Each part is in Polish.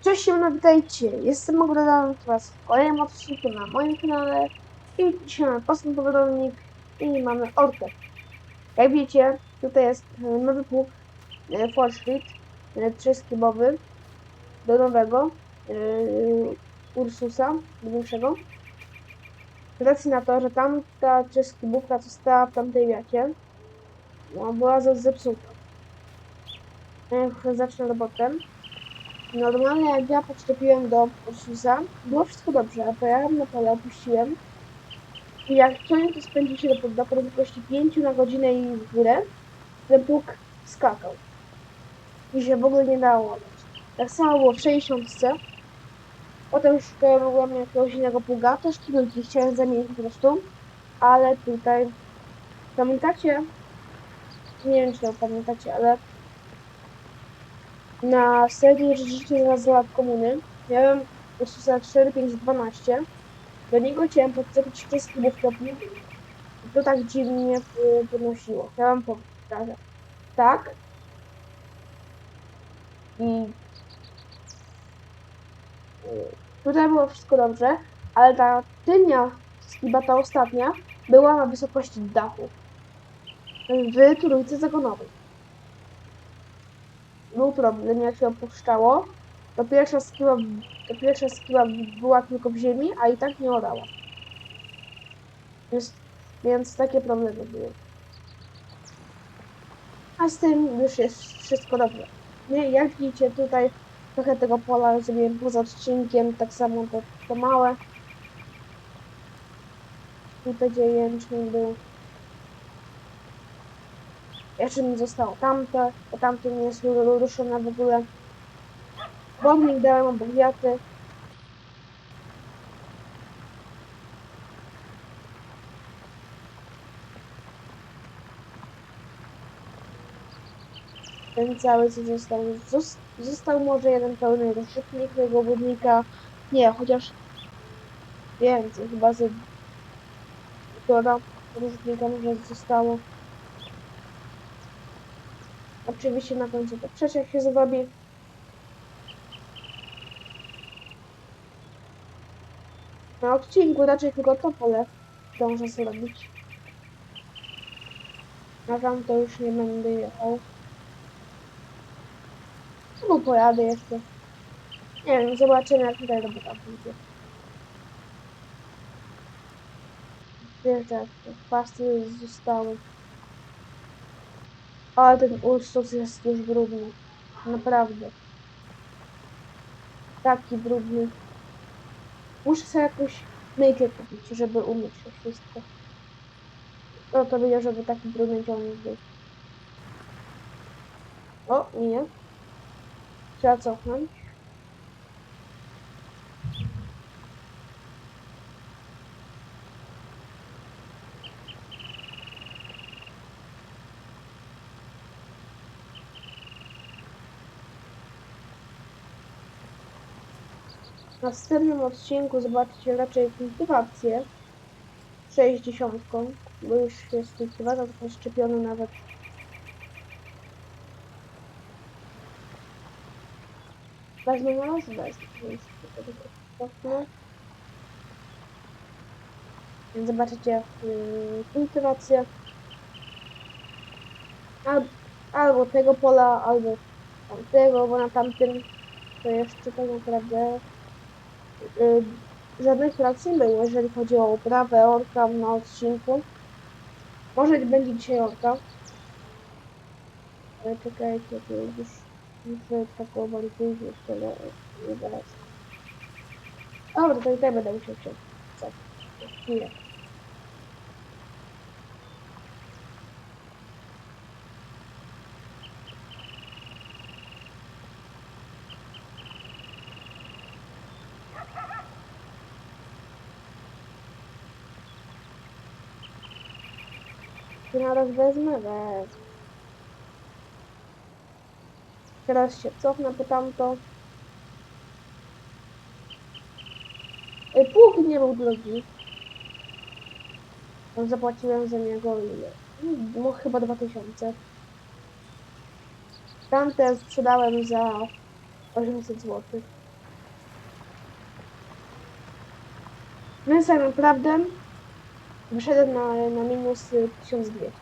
Cześć, siemno, witajcie. Jestem Magdalena teraz w kolejnym odcinku na moim kanale i dzisiaj mamy postępowodownik i mamy orkę. Jak wiecie, tutaj jest e, nowy pług e, Forschritt, e, trzyskibowy do nowego e, Ursusa, do większego. Z racji na to, że tamta trzyskibówka, co stała w tamtej wiacie, no, była zepsuta. Jak zacznę robotę, Normalnie jak ja podszczepiłem do Ursusa, było wszystko dobrze, pojechałem na pole, opuściłem i jak ciągnik spędził się do, do prędkości 5 na godzinę i w górę, ten pług skakał. I się w ogóle nie dało ładać. Tak samo było w 60. Potem szukałem jakiegoś innego pługa, też kilki chciałem zamienić po prostu, ale tutaj pamiętacie? Nie wiem czy to pamiętacie, ale na serii życie z lat komuny miałem Ursusa 4512. Do niego chciałem podczepić wszystkie buftopnik. I to tak dziwnie podnosiło. Ja wam. Tak. I tutaj było wszystko dobrze, ale ta tylnia skiba, ta ostatnia, była na wysokości dachu. W trójce zagonowej był problem, jak się opuszczało, to pierwsza skiła, to pierwsza skiła była tylko w ziemi, a i tak nie orała. Więc, więc takie problemy były. A z tym już jest wszystko dobrze. Nie, jak widzicie tutaj trochę tego pola zrobiłem poza odcinkiem, tak samo to, to małe. Tutaj gdzie jęczmień był. Jeszcze mi zostało tamte, bo tamte nie jest ruszone w ogóle. Bombnik dałem obok wiaty. Ten cały co został. Zos- Został może jeden pełny rozrzutnik tego budnika. Nie, chociaż więcej, chyba ze półtora rozrzutnika może zostało. Oczywiście na końcu to przeciek się zrobi. Na odcinku raczej tylko to pole dążę zrobić. Na tam to już nie będę jechał. Albo pojadę jeszcze. Nie wiem, zobaczymy jak tutaj robota pójdzie. Wiesz, jak te pasty zostały. Ale ten Ursus jest już brudny. Naprawdę. Taki brudny. Muszę sobie jakąś myjkę kupić, żeby umyć to wszystko. No to będzie, żeby taki brudny ciągnik był. O, nie. Trzeba cofnąć. W następnym odcinku zobaczycie raczej kultywację 60, bo już jest kultywator zaszczepiony nawet. Wezmę na nas, wezmę. więc zobaczycie yy, kultywację. Al, albo tego pola, albo tamtego, bo na tamtym to jeszcze tak naprawdę y, żadnych prac nie było, jeżeli chodzi o uprawę orka na odcinku. Może będzie dzisiaj orka. Ale czekajcie, to już muszę pakowali później jeszcze raz. Dobra, to i tak będę musiał się co? Chwilę. naraz wezmę, wezmę. Teraz się cofnę po tamto. Pług nie był drogi. Zapłaciłem za niego no, no, chyba 2000. Tamte sprzedałem za 800 zł. No i naprawdę wyszedłem na, na minus y, 1200.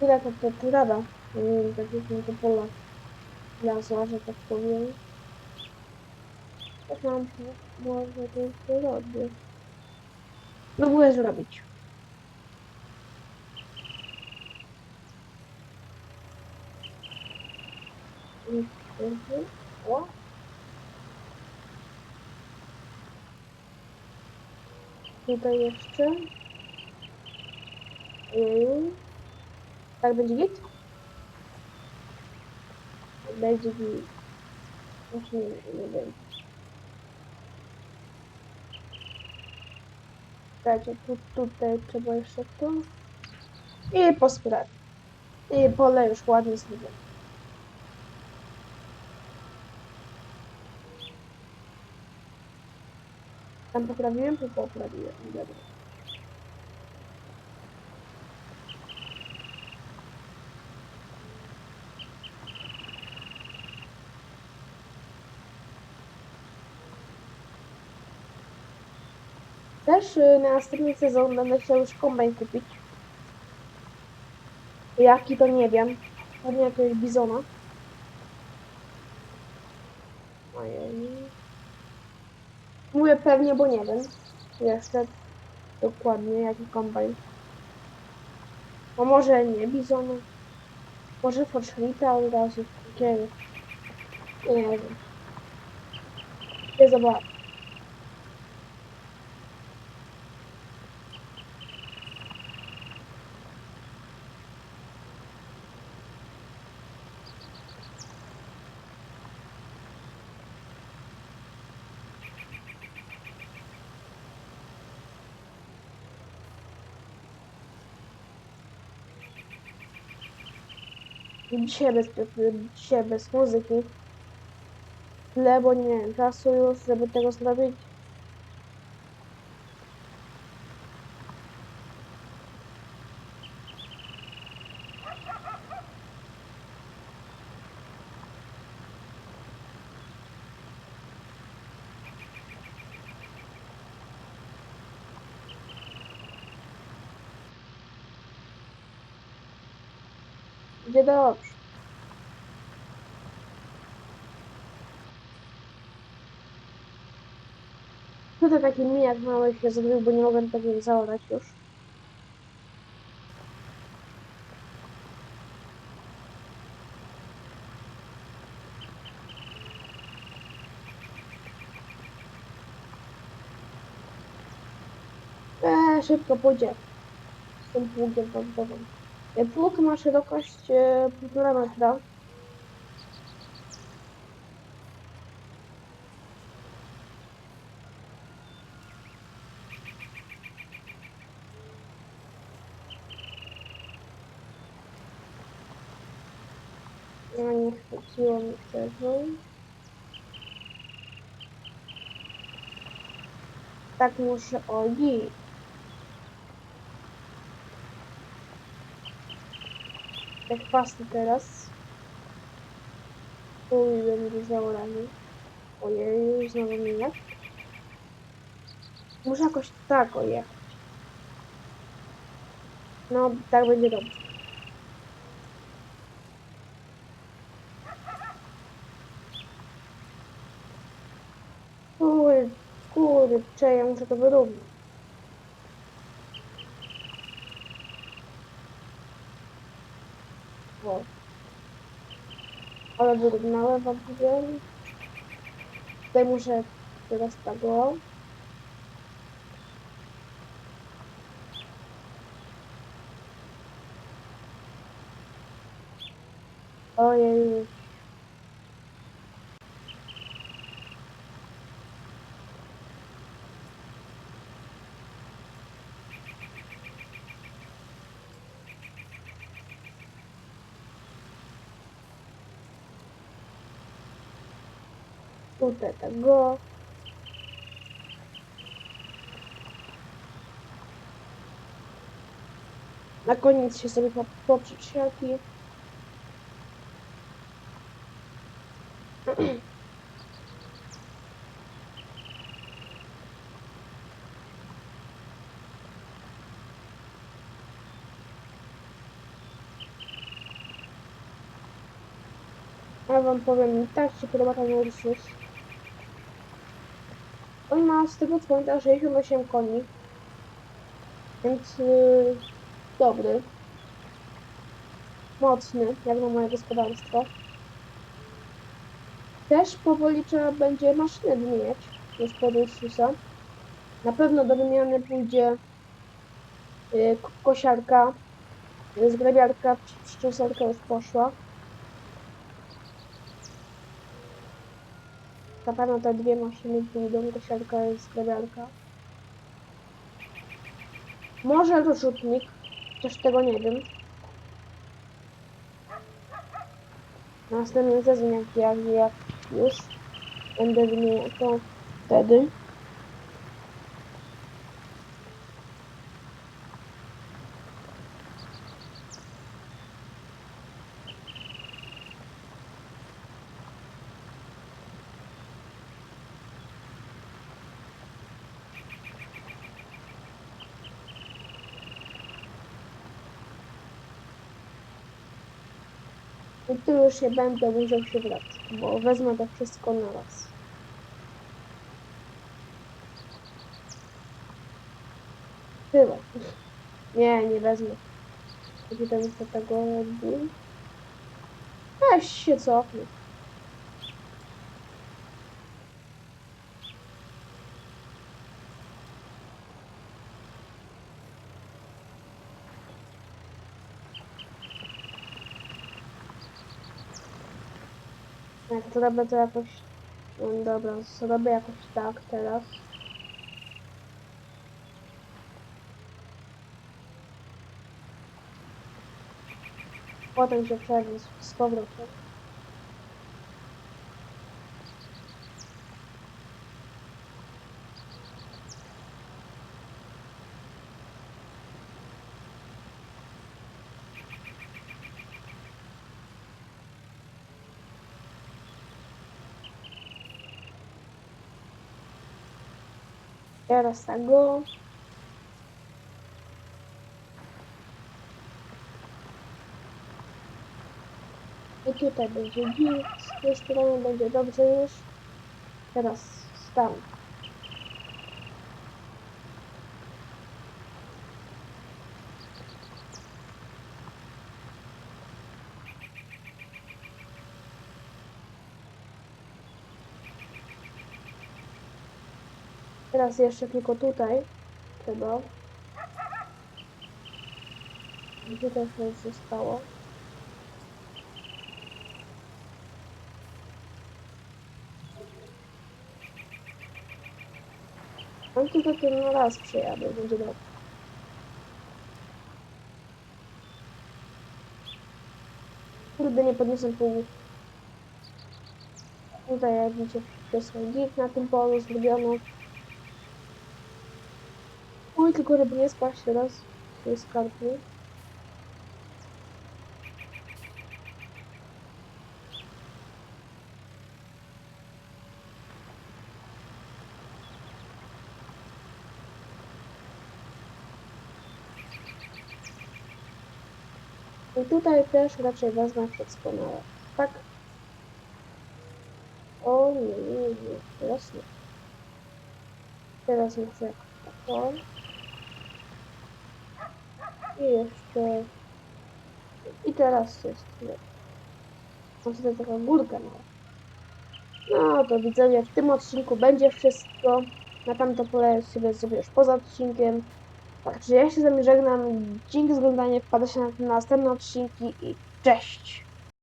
Tyle to, to trawa. Nie wiem, tak jak to pola lasła, że tak powiem. Tak mam może to zrobię. Próbuję zrobić. Mhm. O. Tutaj jeszcze. Ojeju. Tak będzie git? Będzie git. Właśnie nie, nie wiem. Czekajcie, tu, tutaj trzeba jeszcze to. I pospierać. I pole już ładnie zrobione. Tam poprawiłem, tu poprawiłem. Dobra. Też y, na następny sezon będę chciał już kombajn kupić. Jaki to nie wiem. Pewnie jakiegoś bizona. Ojej. Mówię pewnie, bo nie wiem. Jeszcze dokładnie jaki kombajn. A może nie bizona. Może Forschrita od razu. Takiego. Nie wiem. Nie zobaczę. Dzisiaj bez, dzisiaj bez muzyki. Tyle, bo nie czasu już, żeby tego zrobić. Idzie dobrze. Tutaj taki mijak mały się zrobił, bo nie mogłem tego zaorać już. Eee, szybko pójdzie. Z tym pługiem. E, Pług ma szerokość e, 1,5 metra. Ja nie chwyciło tego. Tak muszę ogi. Jak pasy teraz. Uj, będzie zaorany. Ojej, znowu mijak. Muszę jakoś tak ojechać. No, tak będzie dobrze. Kurde, ja muszę to wyrównać. O. Ale wyrównałem wam powiem. Tutaj muszę teraz tego. вот это го. На конец сейчас я попчу щеки. Ja wam powiem tak, się podoba ta możliwość. On ma z tego co pamiętam 68 koni. Więc yy, dobry. Mocny, jak na moje gospodarstwo. Też powoli trzeba będzie maszynę wymieniać pod Ursusa. Na pewno do wymiany pójdzie yy, kosiarka, yy, zgrabiarka, pszczółserka już poszła. Na pewno te dwie maszyny pójdą, kosiarka i zgrabiarka. Może rozrzutnik, też tego nie wiem. Na następnym sezon, jak, jak, jak już będę wymieniał, to wtedy. I tu już się będę musiał się wracać, bo wezmę to wszystko na raz. Chyba. Nie, nie wezmę. Jeśli to muszę tego robił. Weź się cofnę. Jak zrobię to jakoś... No dobra, zrobię jakoś tak teraz. Potem się z, z powrotem. Teraz tak go. I tutaj będzie git, z tej strony będzie dobrze już. Teraz stan. Teraz jeszcze tylko tutaj trzeba. I Tutaj coś zostało. Mam tylko ten raz przejadę, będzie dobrze. Kurde, nie podniosę pół. Tutaj jak widzicie wszystko git na tym polu zrobiono. Oj, tylko żeby nie spaść. To jest karty. I tutaj też raczej wezmę przedskonale. Tak? O nie, nie, nie. Teraz nie. Teraz muszę jakoś tak o. I jeszcze... I teraz jest... Mam tutaj taka górka. No to widzowie, w tym odcinku będzie wszystko. Na tamto pole sobie zrobię już poza odcinkiem. Także ja się z wami żegnam. Dzięki za oglądanie. Wpadajcie na następne odcinki i cześć!